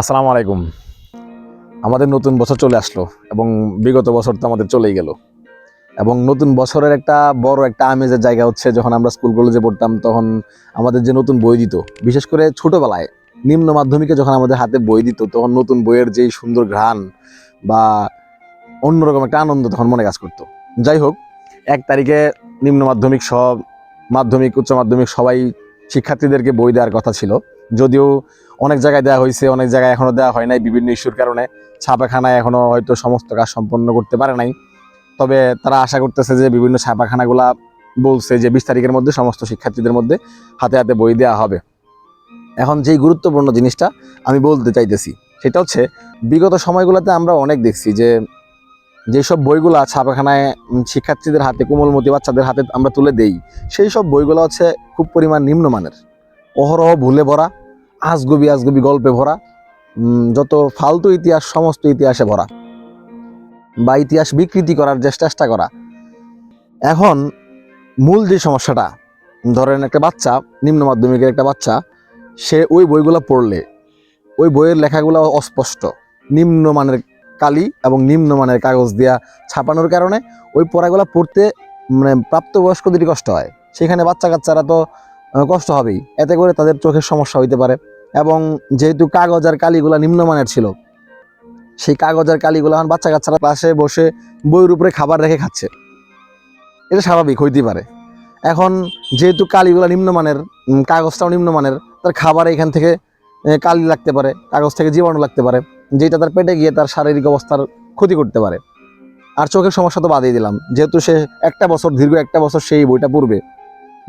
আসসালামু আলাইকুম। আমাদের নতুন বছর চলে আসলো এবং বিগত বছর তো আমাদের চলেই গেল। এবং নতুন বছরের একটা বড় একটা আমেজের জায়গা হচ্ছে যখন আমরা স্কুল কলেজে পড়তাম তখন আমাদের যে নতুন বই দিত, বিশেষ করে ছোটোবেলায় নিম্ন মাধ্যমিকে যখন আমাদের হাতে বই দিত তখন নতুন বইয়ের যেই সুন্দর ঘ্রাণ বা অন্যরকম একটা আনন্দ তখন মনে কাজ করতো। যাই হোক, এক তারিখে নিম্ন মাধ্যমিক সব, মাধ্যমিক, উচ্চ মাধ্যমিক সবাই শিক্ষার্থীদেরকে বই দেওয়ার কথা ছিল। যদিও অনেক জায়গায় দেওয়া হয়েছে, অনেক জায়গায় এখনও দেওয়া হয় নাই, বিভিন্ন ইস্যুর কারণে ছাপাখানায় এখনও হয়তো সমস্ত কাজ সম্পন্ন করতে পারে নাই। তবে তারা আশা করতেছে যে বিভিন্ন ছাপাখানাগুলা বলছে যে বিশ তারিখের মধ্যে সমস্ত শিক্ষার্থীদের মধ্যে হাতে হাতে বই দেওয়া হবে। এখন যেই গুরুত্বপূর্ণ জিনিসটা আমি বলতে চাইতেছি, সেটা হচ্ছে বিগত সময়গুলোতে আমরা অনেক দেখছি যে যেসব বইগুলা ছাপাখানায় শিক্ষার্থীদের হাতে, কোমলমতি বাচ্চাদের হাতে আমরা তুলে দেই সেই সব বইগুলো হচ্ছে খুব পরিমাণ নিম্নমানের। অহরহ ভুলে ভরা আজগুবি আজগুবি গল্পে ভরা। যত ফালতু ইতিহাস, সমস্ত ইতিহাসে ভরা। বা ইতিহাস বিকৃতি করার যে চেষ্টা করা। এখন মূল যে সমস্যাটা, ধরেন একটা বাচ্চা, নিম্ন মাধ্যমিকের একটা বাচ্চা, সে ওই বইগুলো পড়লে, ওই বইয়ের লেখাগুলো অস্পষ্ট। নিম্নমানের কালি এবং নিম্নমানের কাগজ দিয়া ছাপানোর কারণে ওই পড়াগুলো পড়তে মানে প্রাপ্তবয়স্কদেরই কষ্ট হয়। সেখানে বাচ্চা কাচ্চারা তো কষ্ট হবেই। এতে করে তাদের চোখের সমস্যা হইতে পারে। এবং যেহেতু কাগজ আর কালিগুলা নিম্নমানের ছিল, সেই কাগজ আর কালিগুলো এখন বাচ্চা কাচ্চারা পাশে বসে বইয়ের উপরে খাবার রেখে খাচ্ছে। এটা স্বাভাবিক, হইতেই পারে। এখন যেহেতু কালিগুলো নিম্নমানের কাগজটাও নিম্নমানের, তার খাবার এখান থেকে কালি লাগতে পারে, কাগজ থেকে জীবাণু লাগতে পারে যেটা তার পেটে গিয়ে তার শারীরিক অবস্থার ক্ষতি করতে পারে। আর চোখের সমস্যা তো বাদই দিলাম, যেহেতু সে একটা বছর, দীর্ঘ একটা বছর সেই বইটা পড়বে।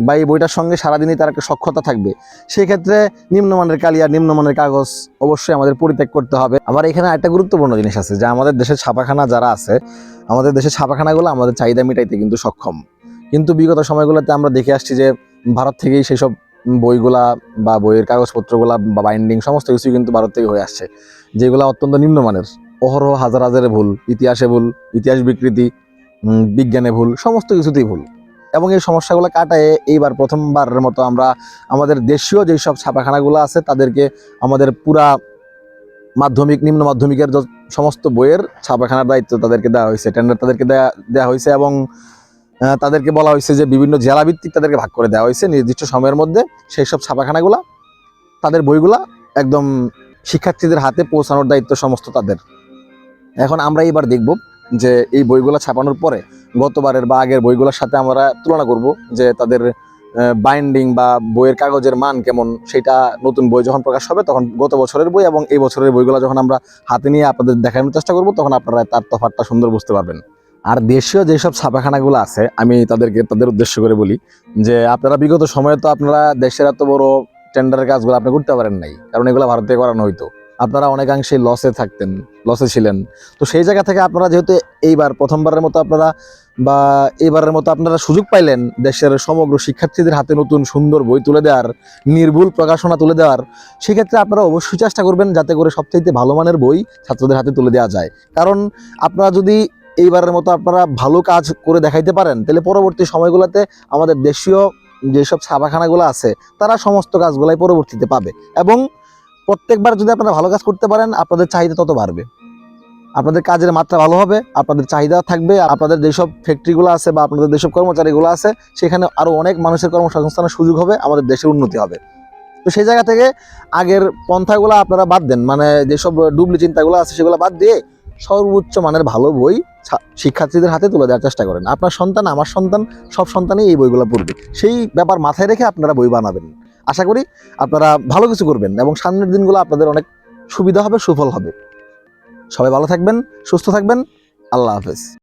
বা এই বইটার সঙ্গে সারাদিনই তার একটা সক্ষতা থাকবে। সেই ক্ষেত্রে নিম্নমানের কালি আর নিম্নমানের কাগজ অবশ্যই আমাদের পরিত্যাগ করতে হবে। আবার এখানে একটা গুরুত্বপূর্ণ জিনিস আছে, যে আমাদের দেশের ছাপাখানা যারা আছে, আমাদের দেশের ছাপাখানাগুলো আমাদের চাহিদা মেটাইতে কিন্তু সক্ষম। কিন্তু বিগত সময়গুলোতে আমরা দেখে আসছি যে ভারত থেকেই সেসব বইগুলা বা বইয়ের কাগজপত্রগুলা বা বাইন্ডিং সমস্ত কিছুই কিন্তু ভারত থেকে হয়ে আসছে, যেগুলো অত্যন্ত নিম্নমানের। অহরহ হাজার হাজারে ভুল, ইতিহাসে ভুল, ইতিহাস বিকৃতি বিজ্ঞানে ভুল, সমস্ত কিছুতেই ভুল। এবং এই সমস্যাগুলো কাটায় এইবার প্রথমবারের মতো আমরা আমাদের দেশীয় যেই সব ছাপাখানাগুলো আছে, তাদেরকে আমাদের পুরা মাধ্যমিক, নিম্ন মাধ্যমিকের সমস্ত বইয়ের ছাপাখানার দায়িত্ব তাদেরকে দেওয়া হয়েছে টেন্ডার তাদেরকে দেওয়া দেওয়া হয়েছে এবং তাদেরকে বলা হয়েছে যে বিভিন্ন জেলাভিত্তিক তাদেরকে ভাগ করে দেওয়া হয়েছে নির্দিষ্ট সময়ের মধ্যে। সেই সব ছাপাখানাগুলা, তাদের বইগুলা একদম শিক্ষার্থীদের হাতে পৌঁছানোর দায়িত্ব সমস্ত তাদের। এখন আমরা এবার দেখব যে এই বইগুলো ছাপানোর পরে গতবারের বা আগের বইগুলোর সাথে আমরা তুলনা করব যে তাদের বাইন্ডিং বা বইয়ের কাগজের মান কেমন, সেটা নতুন বই যখন প্রকাশ হবে তখন গত বছরের বই এবং এই বছরের বইগুলো যখন আমরা হাতে নিয়ে আপনাদের দেখানোর চেষ্টা করব, তখন আপনারা তার তফাৎটা সুন্দর বুঝতে পারবেন। আর দেশীয় যেসব ছাপাখানাগুলো আছে, আমি তাদেরকে, তাদের উদ্দেশ্য করে বলি যে আপনারা বিগত সময়ে তো আপনারা দেশের এত বড় টেন্ডারের কাজগুলো আপনি করতে পারেন নাই, কারণ এগুলো ভারতে করানো হইতো। আপনারা অনেকাংশে লসে থাকতেন লসে ছিলেন। তো সেই জায়গা থেকে আপনারা যেহেতু এইবার প্রথমবারের মতো আপনারা বা এইবারের মতো আপনারা সুযোগ পাইলেন দেশের সমগ্র শিক্ষার্থীদের হাতে নতুন সুন্দর বই তুলে দেওয়ার, নির্ভুল প্রকাশনা তুলে দেওয়ার, সেক্ষেত্রে আপনারা অবশ্যই চেষ্টা করবেন যাতে করে সবচাইতে ভালো মানের বই ছাত্রদের হাতে তুলে দেওয়া যায়। কারণ আপনারা যদি এইবারের মতো আপনারা ভালো কাজ করে দেখাইতে পারেন, তাহলে পরবর্তী সময়গুলোতে আমাদের দেশীয় যেসব ছাপাখানাগুলো আছে, তারা সমস্ত কাজগুলাই পরবর্তীতে পাবে। এবং প্রত্যেকবার যদি আপনারা ভালো কাজ করতে পারেন, আপনাদের চাহিদা তত বাড়বে। আপনাদের কাজের মাত্রা ভালো হবে, আপনাদের চাহিদা থাকবে, আপনাদের যেসব ফ্যাক্টরিগুলো আছে বা আপনাদের যেসব কর্মচারীগুলো আছে, সেখানে আরও অনেক মানুষের কর্মসংস্থানের সুযোগ হবে, আমাদের দেশের উন্নতি হবে। তো সেই জায়গা থেকে আগের পন্থাগুলো আপনারা বাদ দেন মানে যেসব ডুবলি চিন্তাগুলো আছে সেগুলো বাদ দিয়ে সর্বোচ্চ মানের ভালো বই শিক্ষার্থীদের হাতে তুলে দেওয়ার চেষ্টা করেন। আপনার সন্তান, আমার সন্তান, সব সন্তানই এই বইগুলো পড়বে। সেই ব্যাপার মাথায় রেখে আপনারা বই বানাবেন। আশা করি আপনারা ভালো কিছু করবেন এবং সামনের দিনগুলো আপনাদের অনেক সুবিধা হবে, সুফল হবে। সবাই ভালো থাকবেন, সুস্থ থাকবেন। আল্লাহ হাফেজ।